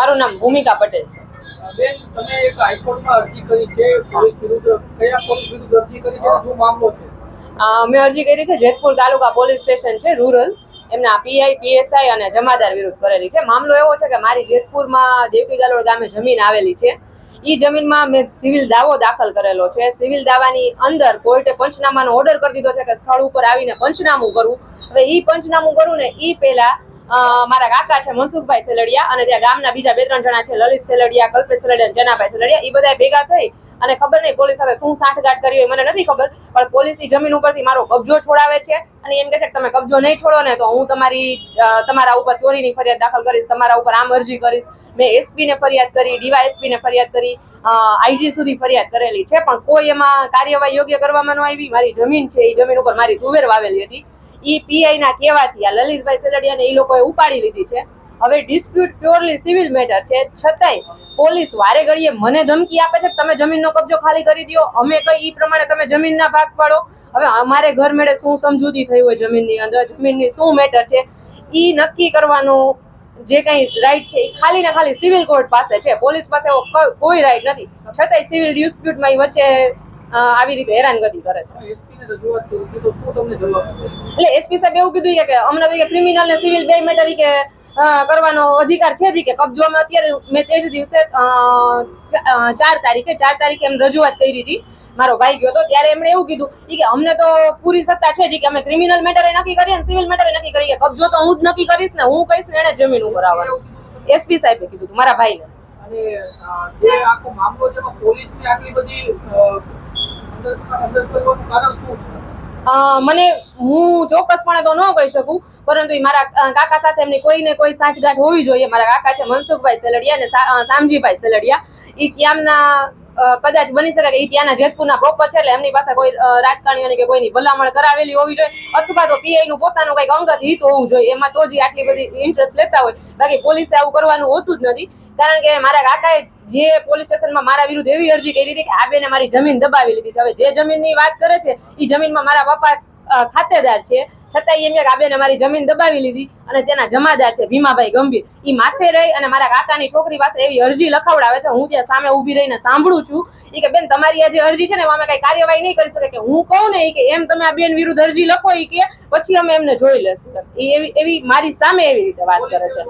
મારું નામ ભૂમિકા પટેલ છે. બેન તમે એક હાઈકોર્ટમાં અરજી કરી છે પોલીસ વિરુદ્ધ કયા પોલીસ વિરુદ્ધ અરજી કરી છે શું મામલો છે? મેં અરજી કરી છે જેતપુર તાલુકા પોલીસ સ્ટેશન છે રૂરલ. એમના પીઆઈ પીએસઆઈ અને જમાદાર વિરુદ્ધ કરેલી છે. મામલો એવો છે કે મારી જેતપુરમાં દેવકી ગાલોડ ગામે જમીન આવેલી છે. એ જમીનમાં મેં સિવિલ દાવો દાખલ કરેલો છે. સિવિલ દાવાની અંદર કોર્ટે પંચનામાનો ઓર્ડર કરી દીધો છે કે સ્થળ ઉપર આવીને પંચનામું કરવું હવે એ પંચનામું કરવું ને એ પહેલા મારા કાકા છે, મનસુખભાઈ સેલડિયા અને ત્યાં ગામના બીજા બે ત્રણ જણા છે, લલિત સેલડિયા, કલ્પેશ સેલડિયા જનાભાઈ સેલડિયા. એ બધા ભેગા થઈ અને ખબર નહીં પોલીસ હવે શું સાંઠગાંઠ કરી હોય મને નથી ખબર, પણ પોલીસ એ જમીન ઉપરથી મારો કબજો છોડાવે છે અને એમ કહે છે કે તમે કબજો નહીં છોડો ને તો હું તમારી તમારા ઉપર ચોરીની ફરિયાદ દાખલ કરીશ, તમારા ઉપર આમ અરજી કરીશ. મેં એસપી ને ફરિયાદ કરી, ડીવાયએસપી ને ફરિયાદ કરી આઈજી સુધી ફરિયાદ કરેલી છે, પણ કોઈ એમાં કાર્યવાહી યોગ્ય કરવામાં ન આવી. મારી જમીન છે એ જમીન ઉપર મારી તુવેર વાવેલી હતી. ઈ પીઆઈ ના કહેવાથી આ લલિતભાઈ સેલડિયાને એ લોકોએ ઉપાડી લીધી છે. હવે ડિસ્પ્યુટ પ્યોરલી સિવિલ મેટર છે. છતાંય પોલીસ વારે ઘડીએ મને ધમકી આપે છે તમે જમીનનો કબજો ખાલી કરી દો અમે કઈ ઈ પ્રમાણે તમે જમીનના ભાગ પાડો. હવે અમારે ઘર મેળે શું સમજૂતી થઈ હોય જમીનની અંદર? જમીનની શું મેટર છે? ઈ નક્કી કરવાનું જે કઈ રાઈટ છે એ ખાલી ને ખાલી સિવિલ કોર્ટ પાસે છે. પોલીસ પાસે કોઈ રાઈટ નથી. છતાંય સિવિલ ડિસ્પ્યુટમાં એ વચ્ચે આવી રીતે હેરાનગતિ કરે છે. હતી? એટલે એસપી સાહેબ એવું કીધું કે અમને તો ક્રિમિનલ ને સિવિલ બે મેટર કે કરવાનો અધિકાર છે જી કે. કબજો અમે અત્યારે મેં તે જ દિવસે ચાર તારીખે ચાર તારીખે એમ રજૂઆત કરી હતી. મારો ભાઈ ગયો તો ત્યારે એમણે એવું કીધું કે અમને તો પૂરી સત્તા છે જી કે અમે ક્રિમિનલ મેટર નક્કી કરીએ અને સિવિલ મેટર નક્કી કરીએ. કબજો તો હું જ નક્કી કરીશ ને હું કહીશ ને એને જમીન ઉપર આવવાનું. એસપી સાહેબે કીધું મારા ભાઈને. અને જે આખો મામલો છે પોલીસની આટલી બધી મને હું ચોક્કસપણે તો ન કહી શકું, પરંતુ મારા કાકા સાથે એમની કોઈ ને કોઈ સાંઠગાંઠ હોવી જોઈએ. મારા કાકા છે મનસુખભાઈ સેલડિયા અને સામજીભાઈ સેલડિયા. ઈ ત્યાંના કદાચ બની શકે કે ઈ ત્યાંના જેતપુરના પ્રોપર છે એટલે એમની પાસે કોઈ રાજકારણીઓની કે કોઈની ભલામણ કરાવેલી હોવી જોઈએ અથવા તો પીઆઈ નું પોતાનું કંઈક અંગત હિત હોવું જોઈએ. એમાં તો જ આટલી બધી ઇન્ટરેસ્ટ લેતા હોય. બાકી પોલીસે આવું કરવાનું હોતું જ નથી. કારણ કે મારા કાકાએ જે પોલીસ સ્ટેશનમાં મારા વિરુદ્ધ એવી અરજી કરી હતી કે આ બેને મારી જમીન દબાવી લીધી હવે જે જમીનની વાત કરે છે એ જમીનમાં મારા પપ્પા ખાતેદાર છે. છતાં એમ કે આ બેને મારી જમીન દબાવી લીધી અને તેના જમાદાર છે, ભીમાભાઈ ગંભીર. એ માથે રહી અને મારા કાકાની છોકરી પાસે એવી અરજી લખાવડાવે છે. હું ત્યાં સામે ઊભી રહીને સાંભળું છું. એ કે, બેન, તમારી આ જે અરજી છે ને અમે કઈ કાર્યવાહી નહીં કરી શકે કે, હું કહું ને કે, એમ તમે આ બેન વિરુદ્ધ અરજી લખો એ કે, પછી અમે એમને જોઈ લઈશું. એવી એવી મારી સામે એવી રીતે વાત કરે છે.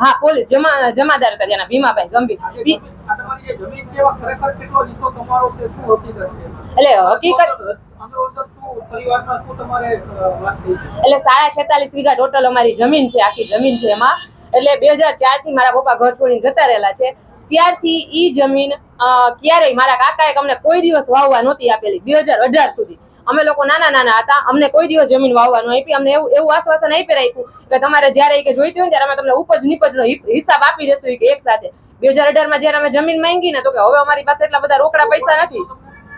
હા પોલીસ જમા જમાદાર હતા જેના ભીમાભાઈ ગંભીર? એટલે હકીકત એટલે સાડા છેતાલીસ વીઘા ટોટલ અમારી જમીન છે આખી જમીન છે એમાં. એટલે બે હજાર ચારથી મારા પપ્પા ઘર છોડીને જતા રહેલા છે. ત્યારથી ઈ જમીન ક્યારેય મારા કાકાએ અમને કોઈ દિવસ વાવવા નહોતી આપેલી બે હજાર અઢાર સુધી. અમે લોકો નાના નાના હતા, અમને કોઈ દિવસ જમીન વાવવાનું આપી, અમને એવું એવું આશ્વાસન આપી રાખ્યું કે તમારે જ્યારે કે જોઈતી હોય ત્યારે અમે તમને ઉપજ નિપજનો હિસાબ આપી દેશું કે એક સાથે. બે હજાર અઢારમાં જયારે અમે જમીન માંગી ને તો કે હવે અમારી પાસે એટલા બધા રોકડા પૈસા નથી.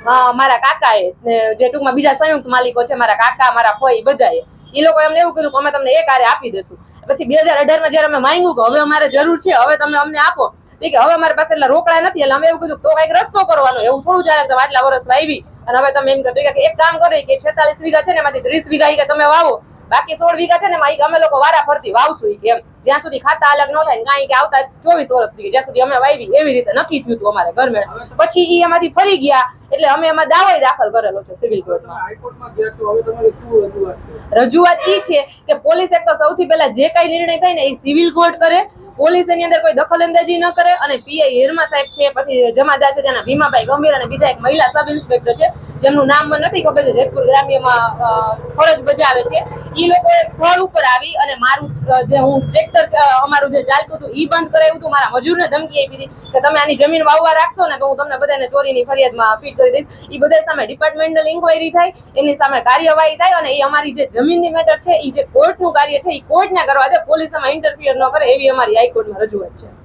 હા, મારા કાકાએ જે ટૂંકમાં બીજા સંયુક્ત માલિકો છે, મારા કાકા, મારા ફોઈ બધાએ, એ લોકો એમને એવું કીધું કે અમે તમને એક આરે આપી દેશું. પછી બે હજાર અઢારમાં જયારે અમે માંગ્યું કે હવે અમારે જરૂર છે, હવે તમે અમને આપો કે હવે અમારી પાસે એટલા રોકડા નથી, એટલે અમે એવું કીધું તો કંઈક રસ્તો કરવાનો, એવું થોડું ચાલે આટલા વર્ષ વાવી અને હવે તમે એમ કહો કે એક કામ કરો કે છેતાલીસ વીઘા છે ને એમાંથી ત્રીસ વીઘા કે તમે વાવો. બાકી સોળ વીઘા છે ને એમાં અમે લોકો વારા ફરતી વાવશું કે એમ. જ્યાં સુધી ખાતા અલગ ન થાય કાંઈ કે આવતા ચોવીસ વર્ષ થઈ જ્યાં સુધી અમે વાવી એવી રીતે નક્કી થયું હતું અમારે ઘર મેળે. પછી એ એમાંથી ફરી ગયા એટલે અમે એમાં દાવો દાખલ કરેલો છે સિવિલ કોર્ટમાં. રજૂઆત એ છે કે પોલીસ એક તો સૌથી પહેલા જે કઈ નિર્ણય થાય ને એ સિવિલ કોર્ટ કરે પોલીસ એની અંદર કોઈ દખલ અંદાજી ન કરે અને પીઆઈ હિરમા સાહેબ છે, પછી જમાદાર છે, ત્યાંના ભીમાભાઈ ગંભીર અને બીજા એક મહિલા સબ ઇન્સ્પેક્ટર છે. જેમનું નામ મને નથી ખબર છે જેતપુર ગ્રામ્યમાં ફરજ બજાવે છે એ લોકોએ સ્થળ ઉપર આવી અને મારું જે હું ટ્રેક્ટર અમારું જે ચાલતું હતું એ બંધ કરાવ્યું હતું, મારા મજૂરને ધમકી આપી હતી કે તમે આની જમીન વાવવા રાખશો ને તો હું તમને બધાને ચોરીની ફરિયાદમાં ફીટ કરી દઈશ. એ બધા સામે ડિપાર્ટમેન્ટલ ઇન્કવાયરી થાય, એમની સામે કાર્યવાહી થાય અને એ અમારી જે જમીનની મેટર છે એ જે કોર્ટનું કાર્ય છે એ કોર્ટને કરવા દે, પોલીસ એમાં ઇન્ટરફિયર ન કરે, એવી અમારી હાઈકોર્ટમાં રજૂઆત છે.